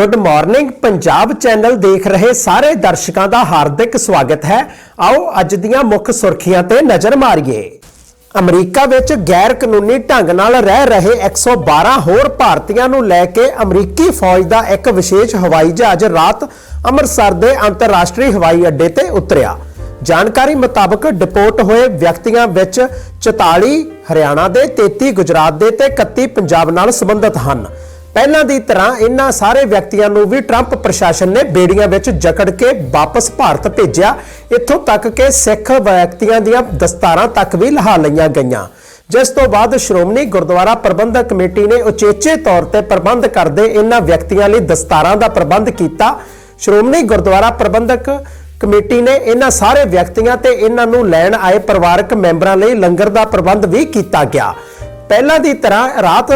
Good morning Punjab channel ਦੇਖ ਰਹੇ ਸਾਰੇ ਦਰਸ਼ਕਾਂ ਦਾ ਹਾਰਦਿਕ ਸਵਾਗਤ ਹੈ। ਆਓ ਅੱਜ ਦੀਆਂ ਮੁੱਖ ਸੁਰਖੀਆਂ ਤੇ ਨਜ਼ਰ ਮਾਰੀਏ। ਅਮਰੀਕਾ ਵਿੱਚ ਗੈਰ ਕਾਨੂੰਨੀ ਢੰਗ ਨਾਲ ਰਹਿ ਰਹੇ 112 ਹੋਰ ਭਾਰਤੀਆਂ ਨੂੰ ਲੈ ਕੇ ਅਮਰੀਕੀ ਫੌਜ ਦਾ ਇੱਕ ਵਿਸ਼ੇਸ਼ ਹਵਾਈ ਜਹਾਜ਼ ਰਾਤ ਅੰਮ੍ਰਿਤਸਰ ਦੇ ਅੰਤਰਰਾਸ਼ਟਰੀ ਹਵਾਈ ਅੱਡੇ ਤੇ ਉਤਰਿਆ। ਜਾਣਕਾਰੀ ਮੁਤਾਬਕ ਡਿਪੋਰਟ ਹੋਏ ਵਿਅਕਤੀਆਂ ਵਿੱਚ 44 ਹਰਿਆਣਾ ਦੇ 33 ਗੁਜਰਾਤ ਦੇ ਤੇ 31 ਪੰਜਾਬ ਨਾਲ ਸੰਬੰਧਿਤ ਹਨ। ਪਹਿਲਾਂ ਦੀ ਤਰ੍ਹਾਂ ਇਹਨਾਂ ਸਾਰੇ ਵਿਅਕਤੀਆਂ ਨੂੰ ਵੀ ਟਰੰਪ ਪ੍ਰਸ਼ਾਸਨ ਨੇ ਬੇੜੀਆਂ ਵਿੱਚ ਜਕੜ ਕੇ ਵਾਪਸ ਭਾਰਤ ਭੇਜਿਆ। ਇੱਥੋਂ ਤੱਕ ਕਿ ਸਿੱਖ ਵਿਅਕਤੀਆਂ ਦੀਆਂ ਦਸਤਾਰਾਂ ਤੱਕ ਵੀ ਲਹਾ ਲਈਆਂ ਗਈਆਂ। ਜਿਸ ਤੋਂ ਬਾਅਦ ਸ਼੍ਰੋਮਣੀ ਗੁਰਦੁਆਰਾ ਪ੍ਰਬੰਧਕ ਕਮੇਟੀ ਨੇ ਉਚੇਚੇ ਤੌਰ ਤੇ ਪ੍ਰਬੰਧ ਕਰਦੇ ਇਹਨਾਂ ਵਿਅਕਤੀਆਂ ਲਈ ਦਸਤਾਰਾਂ ਦਾ ਪ੍ਰਬੰਧ ਕੀਤਾ। ਸ਼੍ਰੋਮਣੀ ਗੁਰਦੁਆਰਾ ਪ੍ਰਬੰਧਕ ਕਮੇਟੀ ਨੇ ਇਹਨਾਂ ਸਾਰੇ ਵਿਅਕਤੀਆਂ ਤੇ ਇਹਨਾਂ ਨੂੰ ਲੈਣ ਆਏ ਪਰਿਵਾਰਕ ਮੈਂਬਰਾਂ ਲਈ ਲੰਗਰ ਦਾ ਪ੍ਰਬੰਧ ਵੀ ਕੀਤਾ ਗਿਆ। ਪਹਿਲਾਂ ਦੀ ਤਰ੍ਹਾਂ ਰਾਤ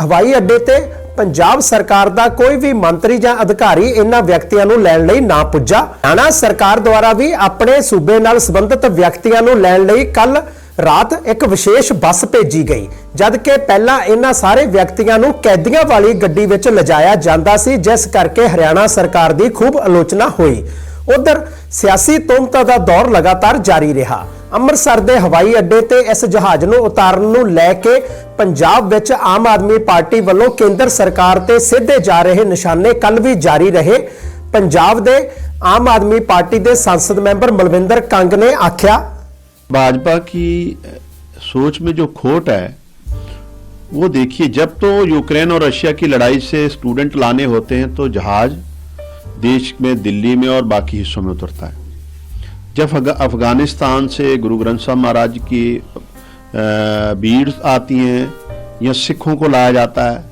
ਹਵਾਈ ਅੱਡੇ ਤੇ ਪੰਜਾਬ ਸਰਕਾਰ ਦਾ ਕੋਈ ਵੀ ਮੰਤਰੀ ਜਾਂ ਅਧਿਕਾਰੀ ਇਹਨਾਂ ਵਿਅਕਤੀਆਂ ਨੂੰ ਲੈਣ ਲਈ ਨਾ ਪੁੱਜਾ। ਹਰਿਆਣਾ ਸਰਕਾਰ ਦੁਆਰਾ ਵੀ ਆਪਣੇ ਸੂਬੇ ਨਾਲ ਸੰਬੰਧਿਤ ਵਿਅਕਤੀਆਂ ਨੂੰ ਲੈਣ ਲਈ ਕੱਲ ਰਾਤ ਇੱਕ ਵਿਸ਼ੇਸ਼ ਬੱਸ ਭੇਜੀ ਗਈ ਜਦ ਕਿ ਪਹਿਲਾਂ ਇਹਨਾਂ ਸਾਰੇ ਵਿਅਕਤੀਆਂ ਨੂੰ ਕੈਦੀਆਂ ਵਾਲੀ ਗੱਡੀ ਵਿੱਚ ਲਿਜਾਇਆ ਜਾਂਦਾ ਸੀ, ਜਿਸ ਕਰਕੇ ਹਰਿਆਣਾ ਸਰਕਾਰ ਦੀ ਖੂਬ ਆਲੋਚਨਾ ਹੋਈ। ਉਧਰ ਸਿਆਸੀ ਤੁਮਤਾ ਦਾ ਦੌਰ ਲਗਾਤਾਰ ਜਾਰੀ ਰਿਹਾ। ਅੰਮ੍ਰਿਤਸਰ ਦੇ ਹਵਾਈ ਅੱਡੇ ਤੇ ਇਸ ਜਹਾਜ਼ ਨੂੰ ਉਤਾਰਨ ਨੂੰ ਲੈ ਕੇ ਪੰਜਾਬ ਵਿੱਚ ਆਮ ਆਦਮੀ ਪਾਰਟੀ ਵੱਲੋਂ ਕੇਂਦਰ ਸਰਕਾਰ ਤੇ ਸਿੱਧੇ ਜਾ ਰਹੇ ਨਿਸ਼ਾਨੇ ਕੱਲ ਵੀ ਜਾਰੀ ਰਹੇ ਪੰਜਾਬ ਦੇ ਆਮ ਆਦਮੀ ਪਾਰਟੀ ਦੇ ਸੰਸਦ ਮੈਂਬਰ ਮਲਵਿੰਦਰ ਕੰਗ ਨੇ ਆਖਿਆ भाजपा की सोच में जो खोट है वो देखिए जब तो यूक्रेन और रशिया की लड़ाई से स्टूडेंट लाने होते हैं तो जहाज देश में दिल्ली में और बाकी हिस्सों में उतरता है जब अफ़गानिस्तान से गुरु ग्रंथ साहब महाराज की भीड़ आती हैं, या सिखों को लाया जाता है,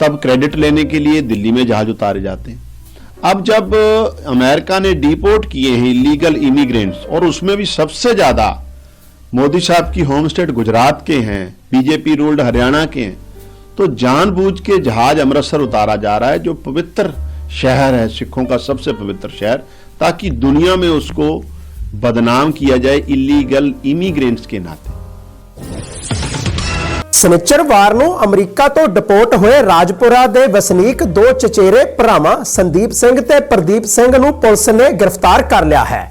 तब क्रेडिट लेने के लिए दिल्ली में जहाज़ उतारे जाते हैं। अब जब अमेरिका ने डिपोर्ट किए हैं इलीगल इमिग्रेंट्स और उसमें भी सबसे ज़्यादा मोदी साहब की होम स्टेट गुजरात के हैं बीजेपी रूल्ड हरियाणा के हैं तो जानबूझ के जहाज़ अमृतसर उतारा जा रहा है, जो पवित्र शहर है, सिखों का सबसे पवित्र शहर, ताकि दुनिया में उसको बदनाम किया जाए इलीगल इमिग्रेंट्स के नाते ਸਨਿਚਰਵਾਰ ਨੂੰ ਅਮਰੀਕਾ ਤੋਂ ਡਿਪੋਰਟ ਹੋਏ ਰਾਜਪੁਰਾ ਦੇ ਵਸਨੀਕ ਦੋ ਚਚੇਰੇ ਭਰਾਵਾਂ ਸੰਦੀਪ ਸਿੰਘ ਤੇ ਪ੍ਰਦੀਪ ਸਿੰਘ ਨੂੰ ਪੁਲਿਸ ਨੇ ਗ੍ਰਿਫਤਾਰ ਕਰ ਲਿਆ ਹੈ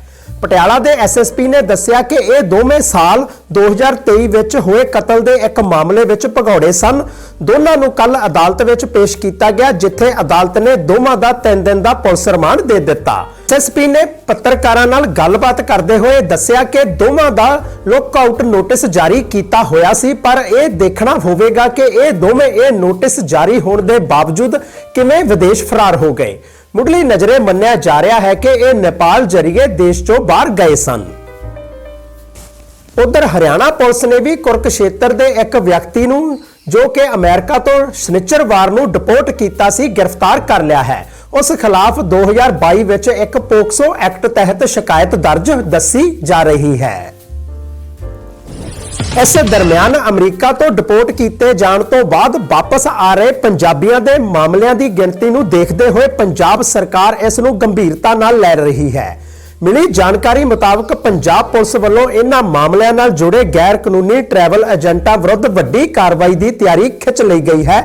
ਪਟਿਆਲਾ ਦੇ ਐਸਐਸਪੀ ਨੇ ਦੱਸਿਆ ਕਿ ਇਹ ਦੋਵੇਂ ਸਾਲ 2023 ਵਿੱਚ ਹੋਏ ਕਤਲ ਦੇ ਇੱਕ ਮਾਮਲੇ ਵਿੱਚ ਭਗੌੜੇ ਸਨ ਦੋਨਾਂ ਨੂੰ ਕੱਲ ਅਦਾਲਤ ਵਿੱਚ ਪੇਸ਼ ਕੀਤਾ ਗਿਆ ਜਿੱਥੇ ਅਦਾਲਤ ਨੇ ਦੋਵਾਂ ਦਾ 3 ਦਿਨ ਦਾ ਪੁਲਿਸ ਰਿਮਾਂਡ ਦੇ ਦਿੱਤਾ ਐਸਐਸਪੀ ਨੇ ਪੱਤਰਕਾਰਾਂ ਨਾਲ ਗੱਲਬਾਤ ਕਰਦੇ ਹੋਏ ਦੱਸਿਆ ਕਿ ਦੋਵਾਂ ਦਾ ਲੁੱਕਆਊਟ ਨੋਟਿਸ ਜਾਰੀ ਕੀਤਾ ਹੋਇਆ ਸੀ, ਪਰ ਇਹ ਦੇਖਣਾ ਹੋਵੇਗਾ ਕਿ ਇਹ ਦੋਵੇਂ ਇਹ ਨੋਟਿਸ ਜਾਰੀ ਹੋਣ ਦੇ ਬਾਵਜੂਦ ਕਿਵੇਂ ਵਿਦੇਸ਼ ਫਰਾਰ ਹੋ ਗਏ। ਮੁੱਢਲੀ ਨਜ਼ਰੇ ਮੰਨਿਆ ਜਾ ਰਿਹਾ ਹੈ ਕਿ ਇਹ ਨੇਪਾਲ ਜਰੀਏ ਦੇਸ਼ ਚੋਂ ਬਾਹਰ ਗਏ ਸਨ। ਉਧਰ ਹਰਿਆਣਾ ਪੁਲਿਸ ਨੇ ਵੀ ਕੁਰਕਸ਼ੇਤਰ ਦੇ ਇੱਕ ਵਿਅਕਤੀ ਨੂੰ, ਜੋ ਕਿ ਅਮਰੀਕਾ ਤੋਂ ਸ਼ਨੀਚਰਵਾਰ ਨੂੰ ਡਿਪੋਰਟ ਕੀਤਾ ਸੀ, ਗ੍ਰਿਫਤਾਰ ਕਰ ਲਿਆ ਹੈ। ਉਸ ਖਿਲਾਫ 2022 ਵਿੱਚ ਇੱਕ ਪੋਕਸੋ ਐਕਟ ਤਹਿਤ ਸ਼ਿਕਾਇਤ ਦਰਜ ਦੱਸੀ ਜਾ ਰਹੀ ਹੈ। ਇਸ ਦਰਮਿਆਨ ਅਮਰੀਕਾ ਤੋਂ ਡਿਪੋਰਟ ਕੀਤੇ ਜਾਣ ਤੋਂ ਬਾਅਦ ਵਾਪਸ ਆ ਰਹੇ ਪੰਜਾਬੀਆਂ ਦੇ ਮਾਮਲਿਆਂ ਦੀ ਗਿਣਤੀ ਨੂੰ ਦੇਖਦੇ ਹੋਏ ਪੰਜਾਬ ਸਰਕਾਰ ਇਸ ਨੂੰ ਗੰਭੀਰਤਾ ਨਾਲ ਲੈ ਰਹੀ ਹੈ। ਮਿਲੀ ਜਾਣਕਾਰੀ ਮੁਤਾਬਕ ਪੰਜਾਬ ਪੁਲਿਸ ਵੱਲੋਂ ਇਹਨਾਂ ਮਾਮਲਿਆਂ ਨਾਲ ਜੁੜੇ ਗੈਰ ਕਾਨੂੰਨੀ ਟਰੈਵਲ ਏਜੰਟਾਂ ਵਿਰੁੱਧ ਵੱਡੀ ਕਾਰਵਾਈ ਦੀ ਤਿਆਰੀ ਖਿੱਚ ਲਈ ਗਈ ਹੈ।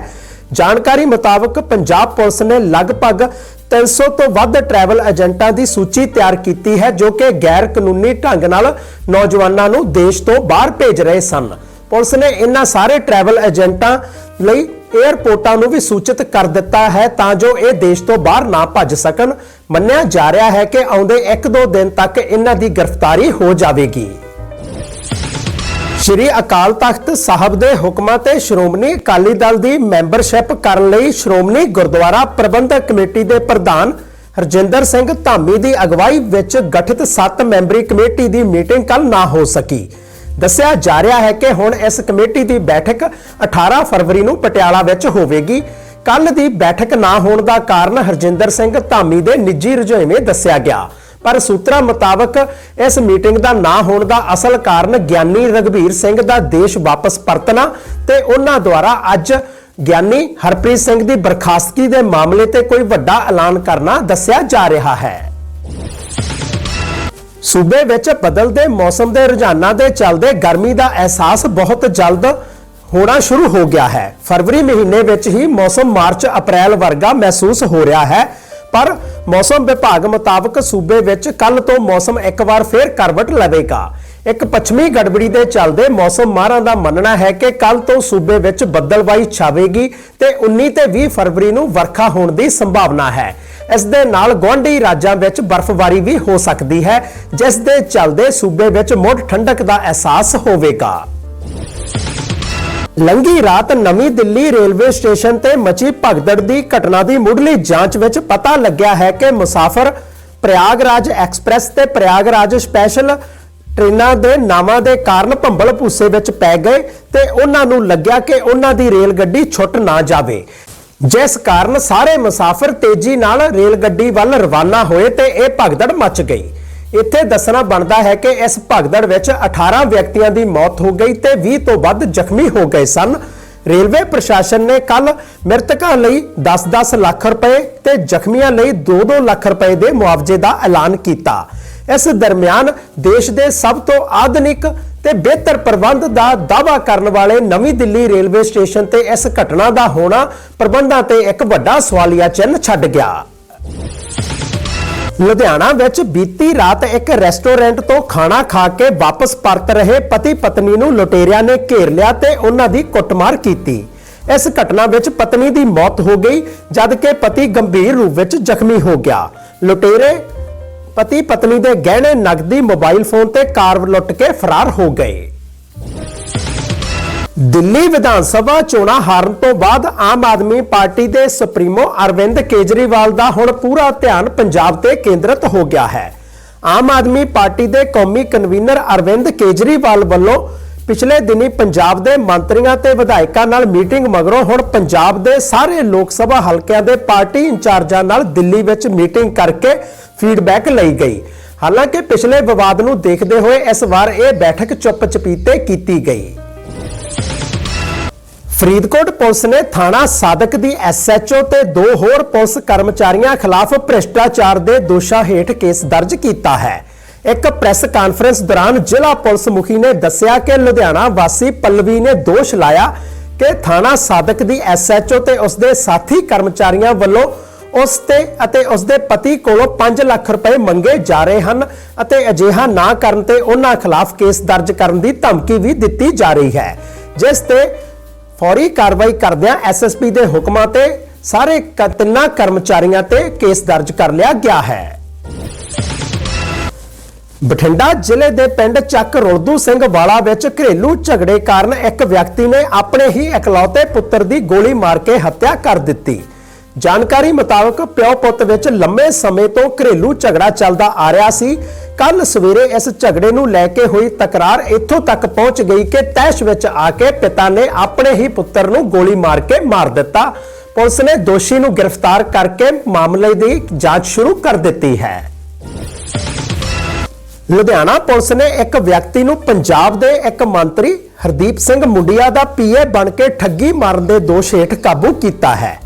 ਜਾਣਕਾਰੀ ਮੁਤਾਬਕ ਪੰਜਾਬ ਪੁਲਿਸ ਨੇ ਲਗਭਗ 300 ਤੋਂ ਵੱਧ ਟਰੈਵਲ ਏਜੰਟਾਂ ਦੀ ਸੂਚੀ ਤਿਆਰ ਕੀਤੀ ਹੈ, ਜੋ ਕਿ ਗੈਰ ਕਾਨੂੰਨੀ ਢੰਗ ਨਾਲ ਨੌਜਵਾਨਾਂ ਨੂੰ ਦੇਸ਼ ਤੋਂ ਬਾਹਰ ਭੇਜ ਰਹੇ ਸਨ। ਪੁਲਿਸ ਨੇ ਇਹਨਾਂ ਸਾਰੇ ਟਰੈਵਲ ਏਜੰਟਾਂ ਲਈ 에ਅਰਪੋਰਟਾਂ ਨੂੰ ਵੀ ਸੂਚਿਤ ਕਰ ਦਿੱਤਾ ਹੈ ਤਾਂ ਜੋ ਇਹ ਦੇਸ਼ ਤੋਂ ਬਾਹਰ ਨਾ ਭੱਜ ਸਕਣ। ਮੰਨਿਆ ਜਾ ਰਿਹਾ ਹੈ ਕਿ ਆਉਂਦੇ 1-2 ਦਿਨ ਤੱਕ ਇਹਨਾਂ ਦੀ ਗ੍ਰਿਫਤਾਰੀ ਹੋ ਜਾਵੇਗੀ। ਸ਼੍ਰੀ ਅਕਾਲ ਤਖਤ ਸਾਹਿਬ ਦੇ ਹੁਕਮਾਂ ਤੇ ਸ਼੍ਰੋਮਣੀ ਅਕਾਲੀ ਦਲ ਦੀ ਮੈਂਬਰਸ਼ਿਪ ਕਰਨ ਲਈ ਸ਼੍ਰੋਮਣੀ ਗੁਰਦੁਆਰਾ ਪ੍ਰਬੰਧਕ ਕਮੇਟੀ ਦੇ ਪ੍ਰਧਾਨ ਹਰਜਿੰਦਰ ਸਿੰਘ ਧਾਮੀ ਦੀ ਅਗਵਾਈ ਵਿੱਚ ਗਠਿਤ 7 ਮੈਂਬਰੀ ਕਮੇਟੀ ਦੀ ਮੀਟਿੰਗ ਕੱਲ ਨਾ ਹੋ ਸਕੀ। ਦੱਸਿਆ ਜਾ ਰਿਹਾ ਹੈ ਕਿ ਹੁਣ ਇਸ ਕਮੇਟੀ ਦੀ ਬੈਠਕ 18 ਫਰਵਰੀ ਨੂੰ ਪਟਿਆਲਾ ਵਿੱਚ ਹੋਵੇਗੀ। ਕੱਲ ਦੀ ਬੈਠਕ ਨਾ ਹੋਣ ਦਾ ਕਾਰਨ ਹਰਜਿੰਦਰ ਸਿੰਘ ਧਾਮੀ ਦੇ ਨਿੱਜੀ ਰੁਝੇਵੇਂ ਦੱਸਿਆ ਗਿਆ। ਪਰ ਸੂਤਰਾਂ ਮੁਤਾਬਕ ਇਸ ਮੀਟਿੰਗ ਦਾ ਨਾ ਹੋਣ ਦਾ ਅਸਲ ਕਾਰਨ ਗਿਆਨੀ ਰਗਵੀਰ ਸਿੰਘ ਦਾ ਦੇਸ਼ ਵਾਪਸ ਪਰਤਣਾ ਤੇ ਉਹਨਾਂ ਦੁਆਰਾ ਅੱਜ ਗਿਆਨੀ ਹਰਪ੍ਰੀਤ ਸਿੰਘ ਦੀ ਬਰਖਾਸਤਗੀ ਦੇ ਮਾਮਲੇ ਤੇ ਕੋਈ ਵੱਡਾ ਐਲਾਨ ਕਰਨਾ ਦੱਸਿਆ ਜਾ ਰਿਹਾ ਹੈ। ਸੂਬੇ ਵਿੱਚ ਬਦਲਦੇ ਮੌਸਮ ਦੇ ਰੁਝਾਨਾਂ ਦੇ ਚੱਲਦੇ ਗਰਮੀ ਦਾ ਅਹਿਸਾਸ ਬਹੁਤ ਜਲਦ ਹੋਣਾ ਸ਼ੁਰੂ ਹੋ ਗਿਆ ਹੈ। ਫਰਵਰੀ ਮਹੀਨੇ ਵਿੱਚ ਹੀ ਮੌਸਮ ਮਾਰਚ ਅਪ੍ਰੈਲ ਵਰਗਾ ਮਹਿਸੂਸ ਹੋ ਰਿਹਾ ਹੈ। ਪਰ ਮੌਸਮ ਵਿਭਾਗ ਮੁਤਾਬਕ ਸੂਬੇ ਵਿੱਚ ਕੱਲ ਤੋਂ ਮੌਸਮ ਇੱਕ ਵਾਰ ਫੇਰ ਕਰਵਟ ਲਵੇਗਾ। ਇੱਕ ਪੱਛਮੀ ਗੜਬੜੀ ਦੇ ਚੱਲਦੇ ਮੌਸਮ ਮਾਹਰਾਂ ਦਾ ਮੰਨਣਾ ਹੈ ਕਿ ਕੱਲ ਤੋਂ ਸੂਬੇ ਵਿੱਚ ਬੱਦਲਵਾਈ ਛਾਵੇਗੀ ਤੇ 19 ਤੇ 20 ਫਰਵਰੀ ਨੂੰ ਵਰਖਾ ਹੋਣ ਦੀ ਸੰਭਾਵਨਾ ਹੈ। ਇਸ ਦੇ ਨਾਲ ਗੁਆਂਢੀ ਰਾਜਾਂ ਵਿੱਚ ਬਰਫ਼ਬਾਰੀ ਵੀ ਹੋ ਸਕਦੀ ਹੈ, ਜਿਸ ਦੇ ਚੱਲਦੇ ਸੂਬੇ ਵਿੱਚ ਮੁੱਢ ਠੰਡਕ ਦਾ ਅਹਿਸਾਸ ਹੋਵੇਗਾ। ਲੰਗੀ ਰਾਤ ਨਵੀਂ ਦਿੱਲੀ ਰੇਲਵੇ ਸਟੇਸ਼ਨ ਤੇ ਮਚੀ ਭਗਦੜ ਦੀ ਘਟਨਾ ਦੀ ਮੁੱਢਲੀ ਜਾਂਚ ਵਿੱਚ ਪਤਾ ਲੱਗਿਆ ਹੈ ਕਿ ਮੁਸਾਫਰ ਪ੍ਰਯਾਗਰਾਜ ਐਕਸਪ੍ਰੈਸ ਤੇ ਪ੍ਰਯਾਗਰਾਜ ਸਪੈਸ਼ਲ ਟ੍ਰੇਨਾਂ ਦੇ ਨਾਵਾਂ ਦੇ ਕਾਰਨ ਭੰਬਲ ਭੂਸੇ ਵਿੱਚ ਪੈ ਗਏ ਤੇ ਉਹਨਾਂ ਨੂੰ ਲੱਗਿਆ ਕਿ ਉਹਨਾਂ ਦੀ ਰੇਲ ਗੱਡੀ ਛੁੱਟ ਨਾ ਜਾਵੇ। ਜਿਸ ਕਾਰਨ ਸਾਰੇ ਮੁਸਾਫਰ ਤੇਜ਼ੀ ਨਾਲ ਰੇਲ ਗੱਡੀ ਵੱਲ ਰਵਾਨਾ ਹੋਏ ਤੇ ਇਹ ਭਗਦੜ ਮਚ ਗਈ। ਇੱਥੇ ਦੱਸਣਾ ਬਣਦਾ ਹੈ ਕਿ ਇਸ ਭਗਦੜ ਵਿੱਚ 18 ਵਿਅਕਤੀਆਂ ਦੀ ਮੌਤ ਹੋ ਗਈ ਤੇ 20 ਤੋਂ ਵੱਧ ਜ਼ਖਮੀ ਹੋ ਗਏ ਸਨ। ਰੇਲਵੇ ਪ੍ਰਸ਼ਾਸਨ ਨੇ ਕੱਲ ਮ੍ਰਿਤਕਾਂ ਲਈ 10-10 ਲੱਖ ਰੁਪਏ ਤੇ ਜ਼ਖਮੀਆਂ ਲਈ 2-2 ਲੱਖ ਰੁਪਏ ਦੇ ਮੁਆਵਜ਼ੇ ਦਾ ਐਲਾਨ ਕੀਤਾ। ਇਸ ਦਰਮਿਆਨ ਦੇਸ਼ ਦੇ ਸਭ ਤੋਂ ਆਧੁਨਿਕ ਤੇ ਬਿਹਤਰ ਪ੍ਰਬੰਧ ਦਾ ਦਾਅਵਾ ਕਰਨ ਵਾਲੇ ਨਵੀਂ ਦਿੱਲੀ ਰੇਲਵੇ ਸਟੇਸ਼ਨ ਤੇ ਇਸ ਘਟਨਾ ਦਾ ਹੋਣਾ ਪ੍ਰਬੰਧਾਂ ਤੇ ਇੱਕ ਵੱਡਾ ਸਵਾਲੀਆ ਚਿੰਨ੍ਹ ਛੱਡ ਗਿਆ। ਲੁਧਿਆਣਾ ਵਿੱਚ ਬੀਤੀ ਰਾਤ ਇੱਕ ਰੈਸਟੋਰੈਂਟ ਤੋਂ ਖਾਣਾ ਖਾ ਕੇ ਵਾਪਸ ਪਰਤ ਰਹੇ ਪਤੀ ਪਤਨੀ ਨੂੰ ਲੁਟੇਰਿਆਂ ਨੇ ਘੇਰ ਲਿਆ ਤੇ ਉਹਨਾਂ ਦੀ ਕੁੱਟਮਾਰ ਕੀਤੀ। ਇਸ ਘਟਨਾ ਵਿੱਚ ਪਤਨੀ ਦੀ ਮੌਤ ਹੋ ਗਈ, ਜਦਕਿ ਪਤੀ ਗੰਭੀਰ ਰੂਪ ਵਿੱਚ ਜ਼ਖਮੀ ਹੋ ਗਿਆ। ਲੁਟੇਰੇ ਪਤੀ ਪਤਨੀ ਦੇ ਗਹਿਣੇ, ਨਕਦੀ, ਮੋਬਾਈਲ ਫੋਨ ਤੇ ਕਾਰ ਲੁੱਟ ਕੇ ਫਰਾਰ ਹੋ ਗਏ। ਦਿੱਲੀ ਵਿਧਾਨ ਸਭਾ ਚੋਣਾਂ ਹਾਰਨ ਤੋਂ ਬਾਅਦ ਆਮ ਆਦਮੀ ਪਾਰਟੀ ਦੇ ਸੁਪਰੀਮੋ ਅਰਵਿੰਦ ਕੇਜਰੀਵਾਲ ਦਾ ਹੁਣ ਪੂਰਾ ਧਿਆਨ ਪੰਜਾਬ ਤੇ ਕੇਂਦਰਿਤ ਹੋ ਗਿਆ ਹੈ। ਆਮ ਆਦਮੀ ਪਾਰਟੀ ਦੇ ਕੌਮੀ ਕਨਵੀਨਰ ਅਰਵਿੰਦ ਕੇਜਰੀਵਾਲ ਵੱਲੋਂ ਪਿਛਲੇ ਦਿਨੀ ਪੰਜਾਬ ਦੇ ਮੰਤਰੀਆਂ ਤੇ ਵਿਧਾਇਕਾਂ ਨਾਲ ਮੀਟਿੰਗ ਮਗਰੋਂ ਹੁਣ ਪੰਜਾਬ ਦੇ ਸਾਰੇ ਲੋਕ ਸਭਾ ਹਲਕਿਆਂ ਦੇ ਪਾਰਟੀ ਇੰਚਾਰਜਾਂ ਨਾਲ ਦਿੱਲੀ ਵਿੱਚ ਮੀਟਿੰਗ ਕਰਕੇ ਫੀਡਬੈਕ ਲਈ ਗਈ। ਹਾਲਾਂਕਿ ਪਿਛਲੇ ਵਿਵਾਦ ਨੂੰ ਦੇਖਦੇ ਹੋਏ ਇਸ ਵਾਰ ਇਹ ਬੈਠਕ ਚੁੱਪ ਚਪੀਤੇ ਕੀਤੀ ਗਈ। ਫਰੀਦਕੋਟ ਪੁਲਿਸ ਨੇ ਥਾਣਾ ਸਾਦਕ ਦੀ ਐਸਐਚਓ ਤੇ ਦੋ ਹੋਰ ਪੁਲਿਸ ਕਰਮਚਾਰੀਆਂ ਖਿਲਾਫ ਭ੍ਰਿਸ਼ਟਾਚਾਰ ਦੇ ਦੋਸ਼ਾਂ ਹੇਠ ਕੇਸ ਦਰਜ ਕੀਤਾ ਹੈ। ਇੱਕ ਪ੍ਰੈਸ ਕਾਨਫਰੰਸ ਦੌਰਾਨ ਜ਼ਿਲ੍ਹਾ ਪੁਲਿਸ ਮੁਖੀ ਨੇ ਦੱਸਿਆ ਕਿ ਲੁਧਿਆਣਾ ਵਾਸੀ ਪੱਲਵੀ ਨੇ ਦੋਸ਼ ਲਾਇਆ ਕਿ ਥਾਣਾ ਸਾਦਕ ਦੀ ਐਸਐਚਓ ਤੇ ਉਸਦੇ ਸਾਥੀ ਕਰਮਚਾਰੀਆਂ ਵੱਲੋਂ ਉਸ ਤੇ ਅਤੇ ਉਸਦੇ ਪਤੀ ਕੋਲੋਂ 5 ਲੱਖ ਰੁਪਏ ਮੰਗੇ ਜਾ ਰਹੇ ਹਨ ਅਤੇ ਅਜਿਹਾ ਨਾ ਕਰਨ ਤੇ ਉਹਨਾਂ ਖਿਲਾਫ ਕੇਸ ਦਰਜ ਕਰਨ ਦੀ ਧਮਕੀ ਵੀ ਦਿੱਤੀ ਜਾ ਰਹੀ ਹੈ। ਜਿਸ ਤੇ ਫੌਰੀ ਕਾਰਵਾਈ ਕਰਦਿਆਂ ਐਸਐਸਪੀ ਦੇ ਹੁਕਮਾਂ ਤੇ ਸਾਰੇ ਤਿੰਨਾਂ ਕਰਮਚਾਰੀਆਂ ਤੇ ਕੇਸ ਦਰਜ ਕਰ ਲਿਆ ਗਿਆ ਹੈ। ਬਠਿੰਡਾ ਜ਼ਿਲ੍ਹੇ ਦੇ ਪਿੰਡ ਚੱਕ ਰੁਲਦੂ ਸਿੰਘ ਵਾਲਾ ਵਿੱਚ ਘਰੇਲੂ ਝਗੜੇ ਕਾਰਨ ਇੱਕ ਵਿਅਕਤੀ ਨੇ ਆਪਣੇ ਹੀ ਇਕਲੌਤੇ ਪੁੱਤਰ ਦੀ ਗੋਲੀ ਮਾਰ ਕੇ ਹੱਤਿਆ ਕਰ ਦਿੱਤੀ। ਜਾਣਕਾਰੀ ਮੁਤਾਬਕ ਪਿਓ ਪੁੱਤ ਵਿੱਚ ਲੰਮੇ ਸਮੇਂ ਤੋਂ ਘਰੇਲੂ ਝਗੜਾ ਚੱਲਦਾ ਆ ਰਿਹਾ ਸੀ। ਕੱਲ ਸਵੇਰੇ ਇਸ ਝਗੜੇ ਨੂੰ ਲੈ ਕੇ ਹੋਈ ਤਕਰਾਰ ਇੱਥੋਂ ਤੱਕ ਪਹੁੰਚ ਗਈ ਕਿ ਤੈਸ਼ ਵਿੱਚ ਆ ਕੇ ਪਿਤਾ ਨੇ ਆਪਣੇ ਹੀ ਪੁੱਤਰ ਨੂੰ ਗੋਲੀ ਮਾਰ ਕੇ ਮਾਰ ਦਿੱਤਾ। ਪੁਲਿਸ ਨੇ ਦੋਸ਼ੀ ਨੂੰ ਗ੍ਰਿਫਤਾਰ ਕਰਕੇ ਮਾਮਲੇ ਦੀ ਜਾਂਚ ਸ਼ੁਰੂ ਕਰ ਦਿੱਤੀ ਹੈ। ਲੁਧਿਆਣਾ ਪੁਲਿਸ ਨੇ ਇੱਕ ਵਿਅਕਤੀ ਨੂੰ ਪੰਜਾਬ ਦੇ ਇੱਕ ਮੰਤਰੀ ਹਰਦੀਪ ਸਿੰਘ ਮੁੰਡਿਆ ਦਾ ਪੀਏ ਬਣ ਕੇ ਠੱਗੀ ਮਾਰਨ ਦੇ ਦੋਸ਼ ਹੇਠ ਕਾਬੂ ਕੀਤਾ ਹੈ।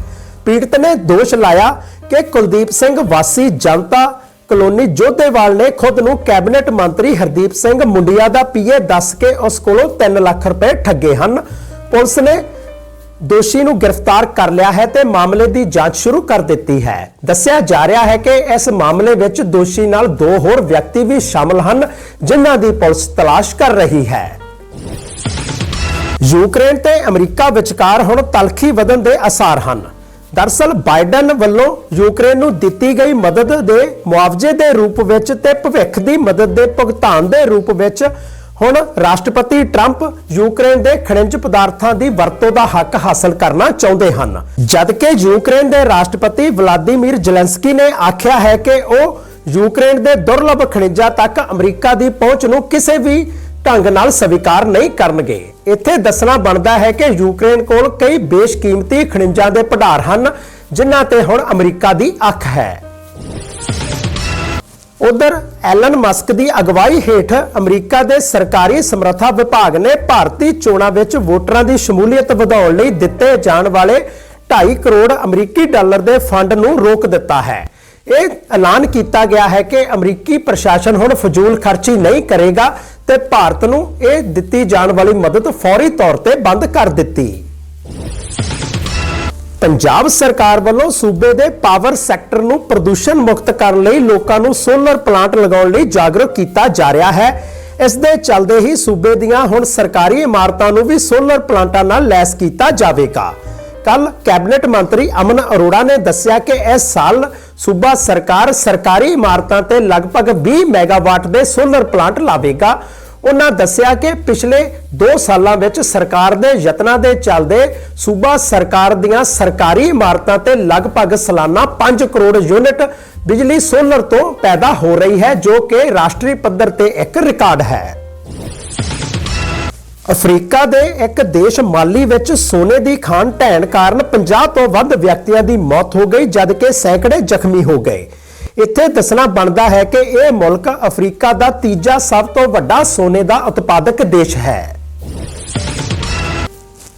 ਪੀੜਤ ਨੇ ਦੋਸ਼ ਲਾਇਆ ਕਿ ਕੁਲਦੀਪ ਸਿੰਘ ਵਾਸੀ ਜਨਤਾ ਕਲੋਨੀ ਜੋਧੇਵਾਲ ਨੇ ਖੁਦ ਨੂੰ ਕੈਬਨਿਟ ਮੰਤਰੀ ਹਰਦੀਪ ਸਿੰਘ ਮੁੰਡਿਆ ਦਾ ਪੀਏ ਦੱਸ ਕੇ ਉਸ ਕੋਲੋਂ 3 ਲੱਖ ਰੁਪਏ ਠੱਗੇ ਹਨ। ਪੁਲਿਸ ਨੇ ਦੋਸ਼ੀ ਨੂੰ ਗ੍ਰਿਫਤਾਰ ਕਰ ਲਿਆ ਹੈ ਤੇ ਮਾਮਲੇ ਦੀ ਜਾਂਚ ਸ਼ੁਰੂ ਕਰ ਦਿੱਤੀ ਹੈ। ਦੱਸਿਆ ਜਾ ਰਿਹਾ ਹੈ ਕਿ ਇਸ ਮਾਮਲੇ ਵਿੱਚ ਦੋਸ਼ੀ ਨਾਲ ਦੋ ਹੋਰ ਵਿਅਕਤੀ ਵੀ ਸ਼ਾਮਲ ਹਨ, ਜਿਨ੍ਹਾਂ ਦੀ ਪੁਲਿਸ ਤਲਾਸ਼ ਕਰ ਰਹੀ ਹੈ। ਯੂਕਰੇਨ ਤੇ ਅਮਰੀਕਾ ਵਿਚਕਾਰ ਹੁਣ ਤਲਖੀ ਵਧਣ ਦੇ ਅਸਾਰ ਹਨ। ਦਰਸਲ ਬਾਈਡਨ ਵੱਲੋਂ ਯੂਕਰੇਨ ਨੂੰ ਦਿੱਤੀ ਗਈ ਮਦਦ ਦੇ ਮੁਆਵਜ਼ੇ ਦੇ ਰੂਪ ਵਿੱਚ ਤੇ ਭਵਿੱਖ ਦੀ ਮਦਦ ਦੇ ਭੁਗਤਾਨ ਦੇ ਰੂਪ ਵਿੱਚ ਹੁਣ ਰਾਸ਼ਟਰਪਤੀ ਟਰੰਪ ਯੂਕਰੇਨ ਦੇ ਖਣਿਜ ਪਦਾਰਥਾਂ ਦੀ ਵਰਤੋਂ ਦਾ ਹੱਕ ਹਾਸਲ ਕਰਨਾ ਚਾਹੁੰਦੇ ਹਨ। ਜਦਕਿ ਯੂਕਰੇਨ ਦੇ ਰਾਸ਼ਟਰਪਤੀ ਵਲਾਦੀਮੀਰ ਜ਼ੈਲੈਂਸਕੀ ਨੇ ਆਖਿਆ ਹੈ ਕਿ ਉਹ ਯੂਕਰੇਨ ਦੇ ਦੁਰਲੱਭ ਖਣਿਜਾਂ ਤੱਕ ਅਮਰੀਕਾ ਦੀ ਪਹੁੰਚ ਨੂੰ ਕਿਸੇ ਵੀ ਢੰਗ ਨਾਲ ਸਵੀਕਾਰ ਨਹੀਂ ਕਰਨਗੇ। ਇੱਥੇ ਦੱਸਣਾ ਬਣਦਾ ਹੈ ਕਿ ਯੂਕਰੇਨ ਕੋਲ ਕਈ ਬੇਸ਼ਕੀਮਤੀ ਖਣਿਜਾਂ ਦੇ ਭੰਡਾਰ ਹਨ, ਜਿਨ੍ਹਾਂ ਤੇ ਹੁਣ ਅਮਰੀਕਾ ਦੀ ਅੱਖ ਹੈ। ਉਧਰ ਐਲਨ ਮਸਕ ਦੀ ਅਗਵਾਈ ਹੇਠ ਅਮਰੀਕਾ ਦੇ ਸਰਕਾਰੀ ਸਮਰੱਥਾ ਵਿਭਾਗ ਨੇ ਭਾਰਤੀ ਚੋਣਾਂ ਵਿੱਚ ਵੋਟਰਾਂ ਦੀ ਸ਼ਮੂਲੀਅਤ ਵਧਾਉਣ ਲਈ ਦਿੱਤੇ ਜਾਣ ਵਾਲੇ 2.5 ਕਰੋੜ ਅਮਰੀਕੀ ਡਾਲਰ ਦੇ ਫੰਡ ਨੂੰ ਰੋਕ ਦਿੱਤਾ ਹੈ। ਇਹ ਐਲਾਨ ਕੀਤਾ ਗਿਆ ਹੈ ਕਿ ਅਮਰੀਕੀ ਪ੍ਰਸ਼ਾਸਨ ਹੁਣ ਫਜ਼ੂਲ ਖਰਚੀ ਨਹੀਂ ਕਰੇਗਾ ਤੇ ਭਾਰਤ ਨੂੰ ਇਹ ਦਿੱਤੀ ਜਾਣ ਵਾਲੀ ਮਦਦ ਫੌਰੀ ਤੌਰ ਤੇ ਬੰਦ ਕਰ ਦਿੱਤੀ। ਪੰਜਾਬ ਸਰਕਾਰ ਵੱਲੋਂ ਸੂਬੇ ਦੇ ਪਾਵਰ ਸੈਕਟਰ ਨੂੰ ਪ੍ਰਦੂਸ਼ਣ ਮੁਕਤ ਕਰਨ ਲਈ ਲੋਕਾਂ ਨੂੰ ਸੋਲਰ ਪਲਾਂਟ ਲਗਾਉਣ ਲਈ ਜਾਗਰੂਕ ਕੀਤਾ ਜਾ ਰਿਹਾ ਹੈ। ਇਸ ਦੇ ਚੱਲਦੇ ਹੀ ਸੂਬੇ ਦੀਆਂ ਹੁਣ ਸਰਕਾਰੀ ਇਮਾਰਤਾਂ ਨੂੰ ਵੀ ਸੋਲਰ ਪਲਾਂਟਾਂ ਨਾਲ ਲੈਸ ਕੀਤਾ ਜਾਵੇਗਾ। ਕੱਲ ਕੈਬਨਿਟ ਮੰਤਰੀ ਅਮਨ ਅਰੋੜਾ ਨੇ ਦੱਸਿਆ ਕਿ ਇਸ ਸਾਲ ਸੂਬਾ ਸਰਕਾਰ ਸਰਕਾਰੀ ਇਮਾਰਤਾਂ ਤੇ ਲਗਭਗ 20 ਮੈਗਾਵਾਟ ਦੇ ਸੋਲਰ ਪਲਾਂਟ ਲਾਵੇਗਾ। ਉਹਨਾਂ ਦੱਸਿਆ ਕਿ ਪਿਛਲੇ 2 ਸਾਲਾਂ ਵਿੱਚ ਸਰਕਾਰ ਦੇ ਯਤਨਾਂ ਦੇ ਚੱਲਦੇ ਸੂਬਾ ਸਰਕਾਰ ਦੀਆਂ ਸਰਕਾਰੀ ਇਮਾਰਤਾਂ ਤੇ ਲਗਭਗ ਸਾਲਾਨਾ 5 ਕਰੋੜ ਯੂਨਿਟ ਬਿਜਲੀ ਸੋਲਰ ਤੋਂ ਪੈਦਾ ਹੋ ਰਹੀ ਹੈ, ਜੋ ਕਿ ਰਾਸ਼ਟਰੀ ਪੱਧਰ ਤੇ ਇੱਕ ਰਿਕਾਰਡ ਹੈ। ਅਫਰੀਕਾ ਦੇ ਇੱਕ ਦੇਸ਼ ਮਾਲੀ ਵਿੱਚ ਸੋਨੇ ਦੀ ਖਾਨ ਢਹਿਣ ਕਾਰਨ 50 ਤੋਂ ਵੱਧ ਵਿਅਕਤੀਆਂ ਦੀ ਮੌਤ ਹੋ ਗਈ ਜਦਕਿ ਸੈਂਕੜੇ ਜ਼ਖਮੀ ਹੋ ਗਏ। ਇੱਥੇ ਦੱਸਣਾ ਬਣਦਾ ਹੈ ਕਿ ਇਹ ਮੁਲਕ ਅਫਰੀਕਾ ਦਾ ਤੀਜਾ ਸਭ ਤੋਂ ਵੱਡਾ ਸੋਨੇ ਦਾ ਉਤਪਾਦਕ ਦੇਸ਼ ਹੈ।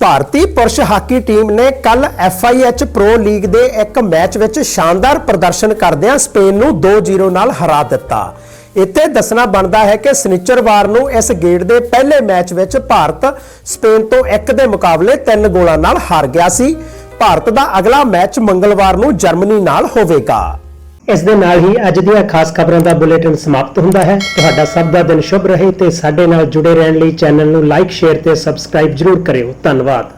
ਭਾਰਤੀ ਪੁਰਸ਼ ਹਾਕੀ ਟੀਮ ਨੇ ਕੱਲ FIH ਪ੍ਰੋ ਲੀਗ ਦੇ ਇੱਕ ਮੈਚ ਵਿੱਚ ਸ਼ਾਨਦਾਰ ਪ੍ਰਦਰਸ਼ਨ ਕਰਦਿਆਂ ਸਪੇਨ ਨੂੰ 2-0 ਨਾਲ ਹਰਾ ਦਿੱਤਾ। ਇੱਥੇ ਦੱਸਣਾ ਬਣਦਾ ਹੈ ਕਿ ਸਨਿਚਰਵਾਰ ਨੂੰ ਇਸ ਗੇੜ ਦੇ ਪਹਿਲੇ ਮੈਚ ਵਿੱਚ ਭਾਰਤ ਸਪੇਨ ਤੋਂ 1 ਦੇ ਮੁਕਾਬਲੇ 3 ਗੋਲਾਂ ਨਾਲ ਹਾਰ ਗਿਆ ਸੀ। ਭਾਰਤ ਦਾ ਅਗਲਾ ਮੈਚ ਮੰਗਲਵਾਰ ਨੂੰ ਜਰਮਨੀ ਨਾਲ ਹੋਵੇਗਾ। ਇਸ ਦੇ ਨਾਲ ਹੀ ਅੱਜ ਦੀਆਂ ਖਾਸ ਖਬਰਾਂ ਦਾ ਬੁਲੇਟਿਨ ਸਮਾਪਤ ਹੁੰਦਾ ਹੈ। ਤੁਹਾਡਾ ਸਭ ਦਾ ਦਿਨ ਸ਼ੁਭ ਰਹੇ ਤੇ ਸਾਡੇ ਨਾਲ ਜੁੜੇ ਰਹਿਣ ਲਈ ਚੈਨਲ ਨੂੰ ਲਾਈਕ, ਸ਼ੇਅਰ ਤੇ ਸਬਸਕ੍ਰਾਈਬ ਜਰੂਰ ਕਰਿਓ। ਧੰਨਵਾਦ।